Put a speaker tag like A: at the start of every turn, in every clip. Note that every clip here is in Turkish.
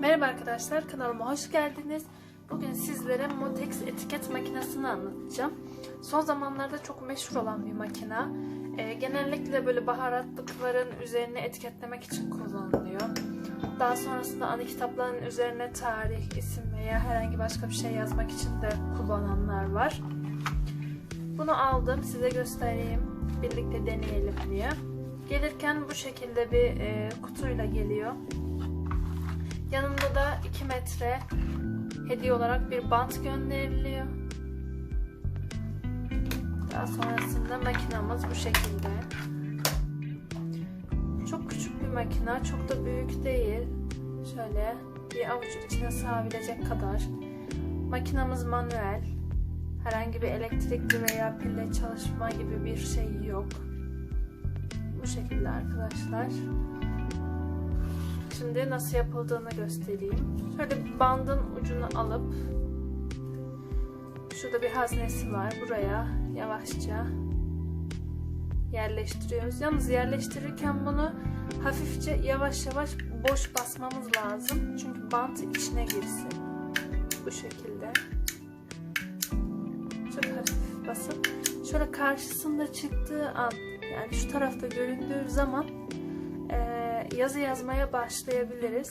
A: Merhaba arkadaşlar, kanalıma hoş geldiniz. Bugün sizlere Motex etiket makinesini anlatacağım. Son zamanlarda çok meşhur olan bir makine. Ee, genellikle böyle baharatlıkların üzerine etiketlemek için kullanılıyor. Daha sonrasında anı kitapların üzerine tarih, isim veya herhangi başka bir şey yazmak için de kullananlar var. Bunu aldım, size göstereyim. Birlikte deneyelim diye. Gelirken bu şekilde bir e, kutuyla geliyor. Yanında da 2 metre hediye olarak bir bant gönderiliyor. Daha sonrasında makinamız bu şekilde. Çok küçük bir makina, çok da büyük değil. Şöyle bir avucun içine sığabilecek kadar. Makinamız manuel. Herhangi bir elektrikli veya pille çalışma gibi bir şey yok. Bu şekilde arkadaşlar. Şimdi nasıl yapıldığını göstereyim. Şöyle bandın ucunu alıp şurada bir haznesi var. Buraya yavaşça yerleştiriyoruz. Yalnız yerleştirirken bunu hafifçe yavaş yavaş boş basmamız lazım. Çünkü bant içine girsin. Bu şekilde. Çok hafif basıp şöyle karşısında çıktığı an yani şu tarafta göründüğü zaman yazı yazmaya başlayabiliriz.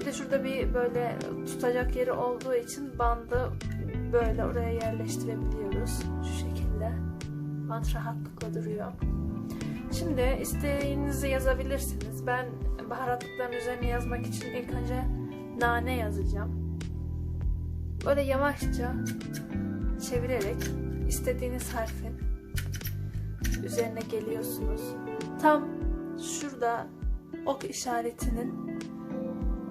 A: Bir de şurada bir böyle tutacak yeri olduğu için bandı böyle oraya yerleştirebiliyoruz. Şu şekilde. Bant rahatlıkla duruyor. Şimdi isteğinizi yazabilirsiniz. Ben baharatlıkların üzerine yazmak için ilk önce nane yazacağım. Böyle yavaşça çevirerek istediğiniz harfin üzerine geliyorsunuz. Tam şurada ok işaretinin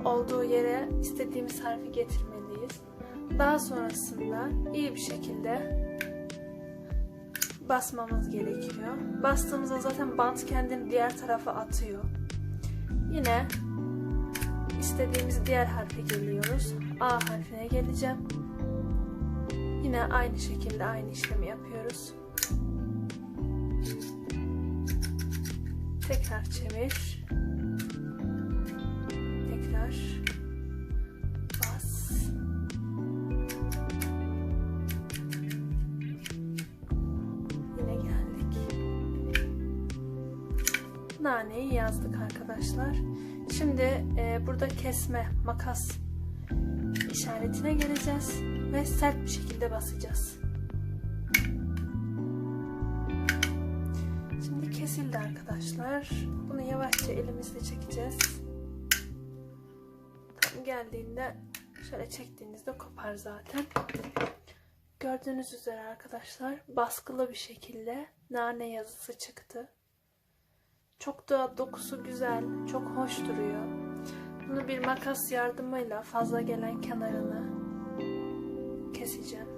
A: olduğu yere istediğimiz harfi getirmeliyiz. Daha sonrasında iyi bir şekilde basmamız gerekiyor. Bastığımızda zaten bant kendini diğer tarafa atıyor. Yine istediğimiz diğer harfe geliyoruz. A harfine geleceğim. Yine aynı şekilde aynı işlemi yapıyoruz. Tekrar çevir. Tekrar bas. Yine geldik. Naneyi yazdık arkadaşlar. Şimdi e, burada kesme, makas işaretine geleceğiz ve sert bir şekilde basacağız. Şimdi kesildi arkadaşlar. Bunu yavaşça elimizle çekeceğiz. Tam geldiğinde şöyle çektiğinizde kopar zaten. Gördüğünüz üzere arkadaşlar baskılı bir şekilde nane yazısı çıktı. Çok da dokusu güzel, çok hoş duruyor. Bunu bir makas yardımıyla fazla gelen kenarını keseceğim.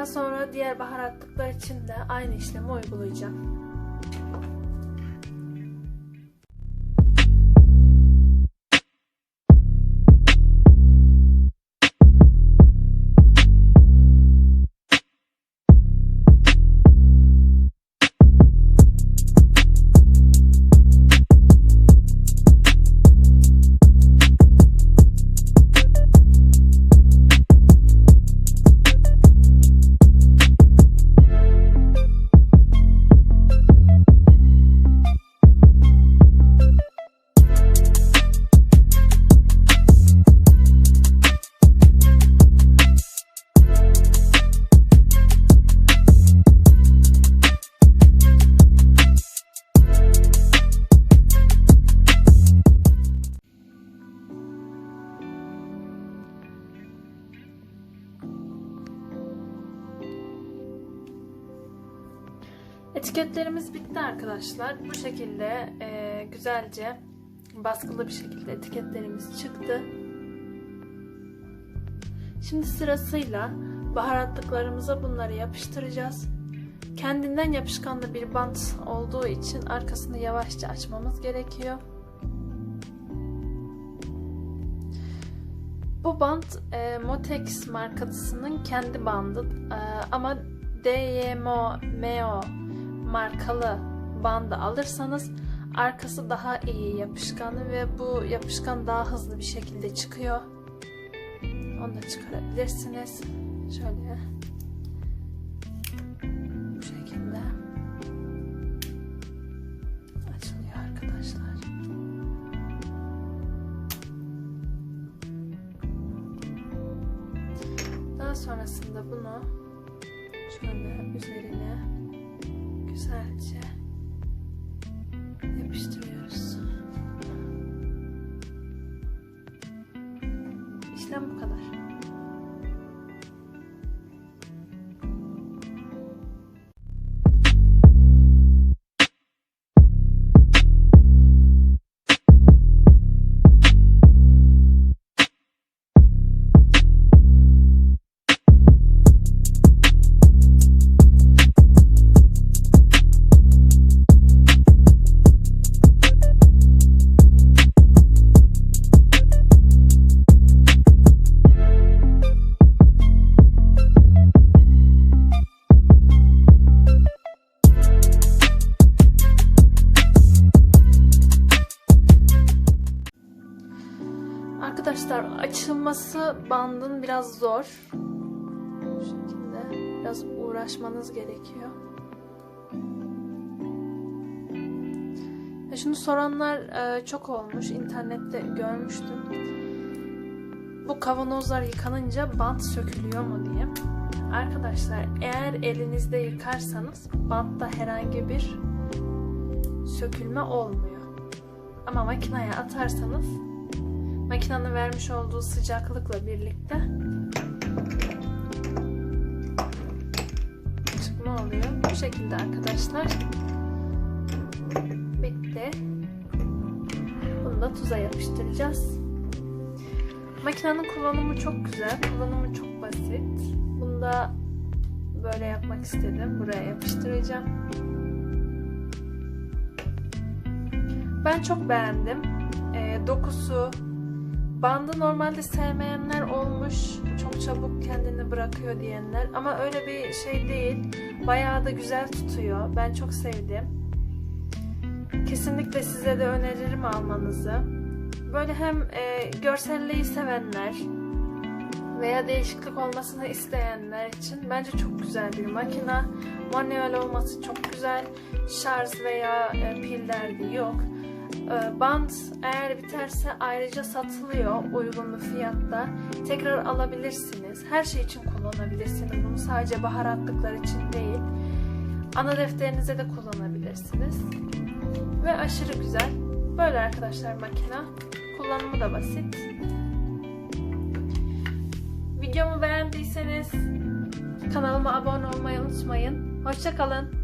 A: Daha sonra diğer baharatlıklar için de aynı işlemi uygulayacağım. Etiketlerimiz bitti arkadaşlar. Bu şekilde e, güzelce baskılı bir şekilde etiketlerimiz çıktı. Şimdi sırasıyla baharatlıklarımıza bunları yapıştıracağız. Kendinden yapışkanlı bir bant olduğu için arkasını yavaşça açmamız gerekiyor. Bu bant e, Motex markasının kendi bandı e, ama DYMO markalı bandı alırsanız arkası daha iyi yapışkan ve bu yapışkan daha hızlı bir şekilde çıkıyor. Onu da çıkarabilirsiniz. Şöyle. Bu şekilde. Açılıyor arkadaşlar. Daha sonrasında bunu şöyle üzerine güzelce yapıştırıyoruz. Bandın biraz zor. Bu şekilde biraz uğraşmanız gerekiyor. Şunu soranlar e, çok olmuş. internette görmüştüm. Bu kavanozlar yıkanınca bant sökülüyor mu diye. Arkadaşlar eğer elinizde yıkarsanız bantta herhangi bir sökülme olmuyor. Ama makineye atarsanız makinenin vermiş olduğu sıcaklıkla birlikte çıkma oluyor. Bu şekilde arkadaşlar. Bitti. Bunu da tuza yapıştıracağız. Makinenin kullanımı çok güzel. Kullanımı çok basit. Bunu da böyle yapmak istedim. Buraya yapıştıracağım. Ben çok beğendim. Ee, dokusu, Bandı normalde sevmeyenler olmuş. Çok çabuk kendini bırakıyor diyenler. Ama öyle bir şey değil. Bayağı da güzel tutuyor. Ben çok sevdim. Kesinlikle size de öneririm almanızı. Böyle hem e, görselliği sevenler veya değişiklik olmasını isteyenler için bence çok güzel bir makina. Manuel olması çok güzel. Şarj veya e, pil yok. Ee, Band eğer biterse ayrıca satılıyor uygun bir fiyatta. Tekrar alabilirsiniz. Her şey için kullanabilirsiniz. Bunu sadece baharatlıklar için değil. Ana defterinize de kullanabilirsiniz. Ve aşırı güzel. Böyle arkadaşlar makina. Kullanımı da basit. Videomu beğendiyseniz kanalıma abone olmayı unutmayın. Hoşçakalın.